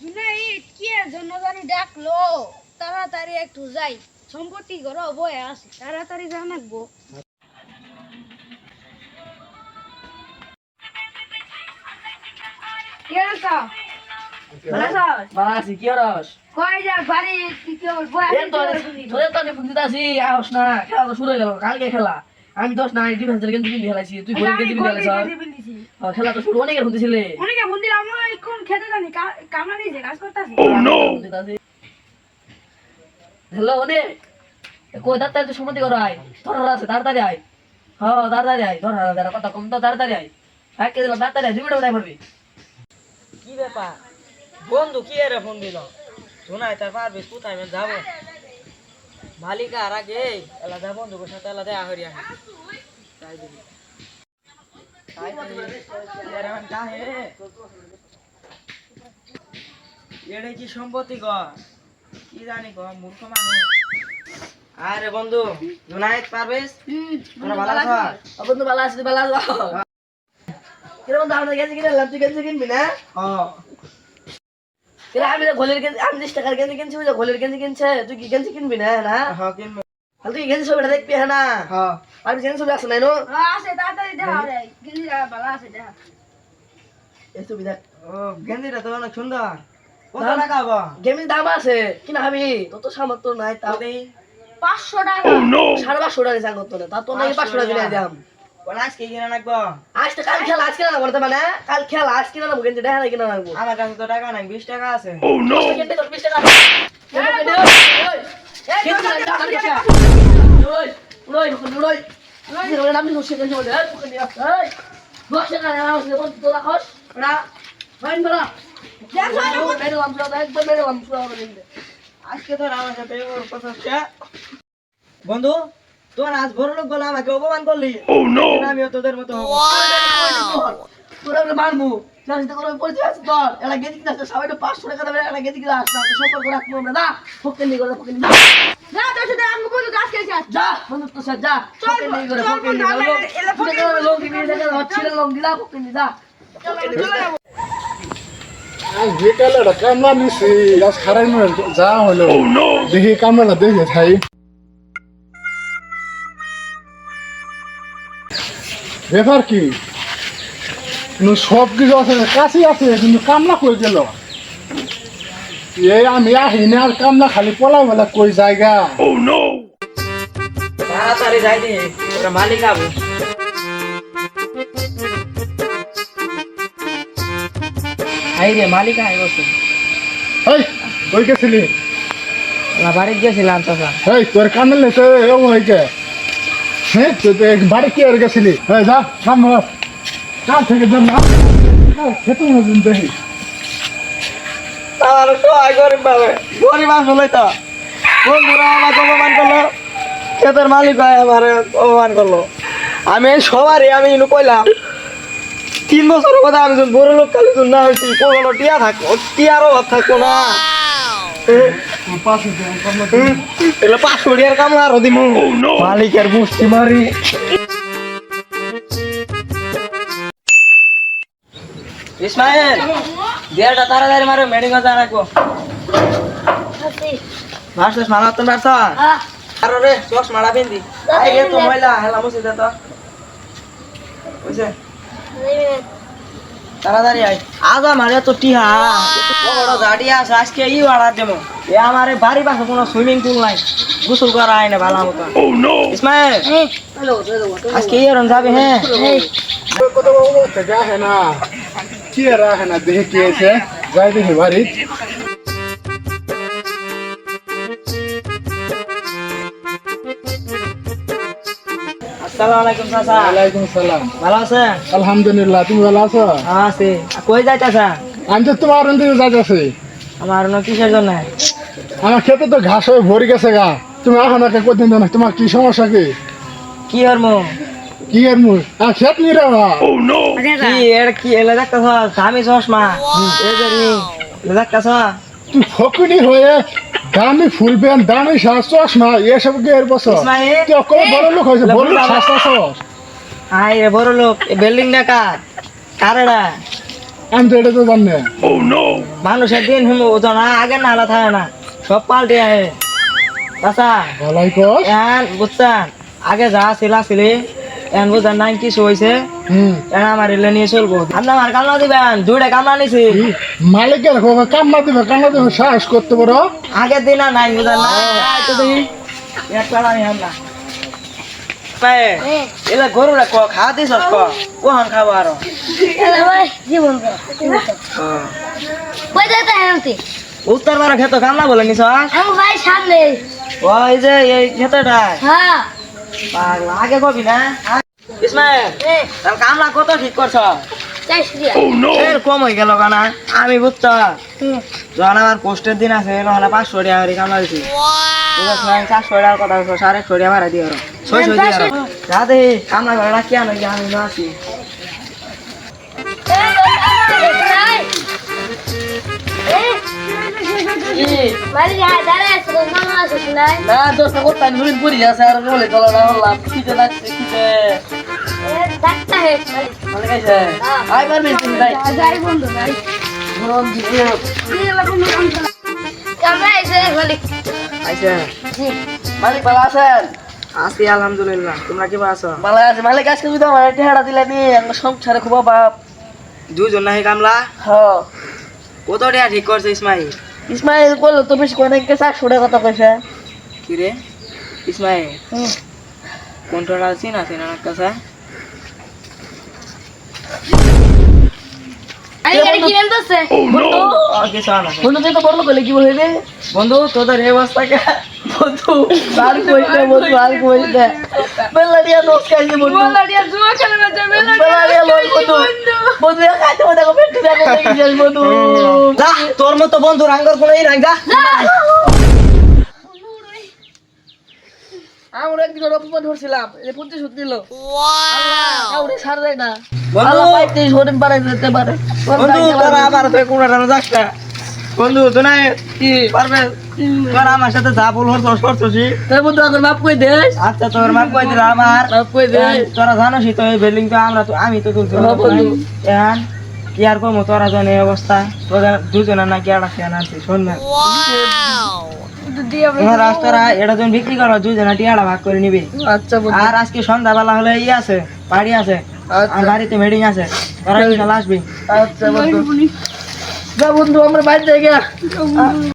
জুনাইদ কি এর জন্য জানি ডাকলো? তাড়াতাড়ি একটু যাই। সম্পত্তি ঘর বয়ে তাড়াতাড়ি আছি কি হরস কই যা বাড়ি? কি কি বয়ে এ তো ধরে তো ফোন দিতে আসি আহস না খেলা তো শুরু হয়ে কালকে খেলা। আমি দশ না খেলাইছি তুই ঘরে খেলা তো শুরু অনেকের হতেছিলে অনেকে ফোন দিলাম আমি কোন খেতে জানি কামলা কাজ করতেছি। হ্যালো অনেক। কই তাড়াতাড়ি তুই সম্মতি করো আয়। ধর আছে তাড়াতাড়ি আয়। হ্যাঁ তাড়াতাড়ি আয় ধর ধর কথা কম তো তাড়াতাড়ি আয়। হ্যাঁ কে দিলাম তাড়াতাড়ি আয় কি ব্যাপার? বন্ধু কি এর ফোন দিল? শোনাই তার পারবে কোথায় আমি যাব। মালিকা আর আগে এলা যা বন্ধু সাথে এলা দেয়া আমি তাই দিবি তাই দিবি এর এখন কাহে কি সম্পত্তি গ? কি জানি গ মূর্খ মানুষ। আরে বন্ধু জুনাইদ পারবেশ তোরা ভালো আছো? ও বন্ধু ভালো আছিস ভালো আছো? কীরকম দাম গেঞ্জি কিনে? এলাম তুই গেঞ্জি কিনবি না? হ্যাঁ কিরে আমি তো ঘোলের গেঞ্জি আমি টাকার গেঞ্জি কিনছি ওই যে ঘোলের গেঞ্জি কিনছে? তুই কি গেঞ্জি কিনবি না না? হ্যাঁ কিনবো। তাহলে তুই গেঞ্জি ছবিটা দেখবি হ্যাঁ না? হ্যাঁ আমি গেঞ্জি ছবি আছে নাই নো আসে তাড়াতাড়ি দেখা রে গিন্দিরা ভালো আছে দেখা এই ছবি দেখ ও গেঞ্জিটা তো অনেক সুন্দর কত টাকা হব গেমির দাম আছে কিনা ভাবি তোর তো সামর্থ্য নাই তাও দেই পাঁচশো টাকা সাড়ে পাঁচশো টাকা নিচে করতো না তা তো নাকি পাঁচশো টাকা দিলে দাম আজকে কিনে রাখব আজ কাল খেলা আজ কিনা না বলতে মানে কাল খেলা আজ কিনা না গেঞ্জি দেখা না কিনা রাখব আমার কাছে তো টাকা নাই বিশ টাকা আছে কিনতে তোর তো আমার ওর। বন্ধু তোর আজ বড় লোক বলে আমাকে অপমান করলি। আমিও তোদের মতো হব। মারমু পরিচয় আছে তোর। এলা গেঞ্জি কিনা সবাই পাঁচশো টাকা দেবে কিনা সম্পর্ক রাখব আমরা। না ফোকে নিয়ে করে ফোকে তোর সাথে আমি বন্ধু যা চল, নিয়ে করে নিয়ে করে লঙ্গি নিয়ে দেখে হচ্ছিল লঙ্গি যা ফোকে নিয়ে যা। বিকালে কামলা নিছি আজ খারাই যা হলো। দেখি কামলা দেখে থাই ব্যাপার কি? সব কিছু আছে কাছে আছে কিন্তু কামলা কই গেল? এই আমি আহি না আর কামলা খালি পলাই বলে কই জায়গা? তাড়াতাড়ি যাই দি ওরা মালিক আবু। আই রে মালিক আই বসে। এই কই গেছিলি? আমরা বাড়িতে গেছিলাম তো এই তোর কামলে তো এও হয়েছে হ্যাঁ তুই তো এক বাড়ি কি আর গেছিলি? এই যা কাম কর। কাল থেকে যাম না খেতে দিন দেখি তাহলে সবাই গরিব পাবে গরিব আসলে তো। বন্ধুরা আমাকে অপমান করল। ক্ষেতের মালিক ভাই আমার অপমান করল। আমি সবারই, আমি কইলাম, তিন বছর কথা আমি বড় লোক কালি না হয়েছি কোনো টিয়া থাকব, টিয়ার অভাব থাকব না। আরও মালিকের বুঝতে মারি। ইসমাইল! বিয়ারটা তাড়াতাড়ি মারো মেডিকেল যা রাখব মারছিস মারা তো মারছ আর রে চশ মারা পিন্দি আই রে তো ময়লা হেলা মুছে দে তো বুঝছে তাড়াতাড়ি আই আজ আমার তো টিহা বড় গাড়ি আছে আজকে ই অর্ডার দেবো এ আমার এই বাড়ি পাশে কোনো সুইমিং পুল নাই গোসল করা হয় না ভালো মতো ইসমাইল আজকে ই রন যাবে হ্যাঁ কত বাবু থেকে আহে না কি না দেখে কি আছে যাই দেখি বাড়ি আলহামদুলিল্লাহ তুমি ভালো আছো? কই আমি তো তোমার যাইতেছি। আমার অন্য কিসের জন্য? আমার খেতে তো ঘাস হয়ে ভরে গেছে গা। তুমি এখন কদিন তোমার কি সমস্যা কি? কি মো কি এর মুখ? আর খেত নিয়ে রে বা কি এর কি? এলে দেখতেছ দামি চশমা নি এলে দেখতেছ তুই ফকুনি হয়ে দামি ফুল প্যান্ট দামি শ্বাস চশমা এসব কি এর বছর। তুই অকলে বড় লোক হয়েছে বড় লোক শ্বাস চশমা আই রে বড় লোক বিল্ডিং দেখা কারেরা আমি তো এটা তো জানি না। মানুষের দিন হুম ওজন আগে না আলা থাকে না সব পাল্টে আহে। চাচা ভালাই কস। এখন বুঝছেন? আগে যা ছিলা ছিলি। এখন বুঝছেন নাই কিছু হয়েছে আমার এলে নিয়ে চলবো। আপনি আমার কামলা দিবেন দুইটা কামলা নিছি? মালিকের কামলা দিবে কামলা দিবে সাহস করতে পারো। আগের দিন আর নাই বুঝলেন না। এলা গরু ক খাওয়া দিছ ক। কোহন খাব আরও? উত্তর বার খেত কামলা বলে নিছ আমার ওই যে এই খেতটা হ্যাঁ। পাগলা আগে কবি না ইসমাইল এ তাহলে কামলা কত ঠিক করছ? এর কম হয়ে গেল কানা আমি বুঝছ যখন আমার পোস্টের দিন আছে তখন পাঁচশো টাকা করে কামলা দিছি। চারশো টাকার কথা সাড়ে টাকা ভাড়া দিয়ে ছয়শো দিয়ে দেখি কামলা ঘরে কি আনো আমি না আছে আর বলে চলো না খিদে লাগছে খিদে হে আই পারবি তুমি ভাই গরম দিছে আচ্ছা মালিক ভালো আছেন আছি আলহামদুলিল্লাহ। তোমরা কি আছো ভালো আছে? মালিক আজকে যদি আমার টেহারা দিলে নি আমার সংসারে খুব অভাব দুজন নাহি কামলা। হ্যাঁ কত ঠিক করছে ইসমাইল ইসমাইল বলল তো বেশি করে নাকি চারশো টাকা কথা কইছে। কি রে? ইসমাইল? কোনটা কি বলতেছে বন্ধু কিছু আনা বন্ধু তুই তো করলে কি বলবি? বন্ধু তোদের এই অবস্থা কে বন্ধু আর কইতে বন্ধু আর কইতে বেলাড়িয়া নোস খাইছে বন্ধু। বলারিয়া জুয়া খেলবে যাবে বেলাড়িয়া লই বন্ধু। বন্ধু। খাইতে দেখো পেটু দেখো দেখি বন্ধু। তোর মতো বন্ধু রাঙ্গর কোনোই নাই যা আমরা একদিন ওর অপমান করছিলাম এই প্রতিশোধ নিল আউরে ছাড় দেয় না। বন্ধু। পাইতে হরিণ পারে যেতে পারে। বন্ধু তোরা আবার তুই কোনটা যাস না। বন্ধু তুই না কি পারবে? তোরা আমার সাথে যা ভুল হরছস করছসি তাই বন্ধু এখন মাপ কই দেস আচ্ছা তোর মাপ কই আমার। মাপ কই দে। তোরা জানোসই তো এই বিল্ডিং তো আমরা তো আমি তো তুলছি। হ্যাঁ, বন্ধু। এখন কি আর কমো তোরা জানে অবস্থা। তোদের দুজনের নাকি আড়া খেয়ে আছে শোন না। রাস্তারা এটা জন বিক্রি করো দুজনে ভাগ করে নিবি। আচ্ছা বন্ধু। আর আজকে সন্ধ্যাবেলা হলে ই আছে বাড়ি আছে আর আচ্ছা বাড়িতে মিটিং আছে তোরা আসবি আচ্ছা বন্ধু। আমরা বাইরে গিয়া।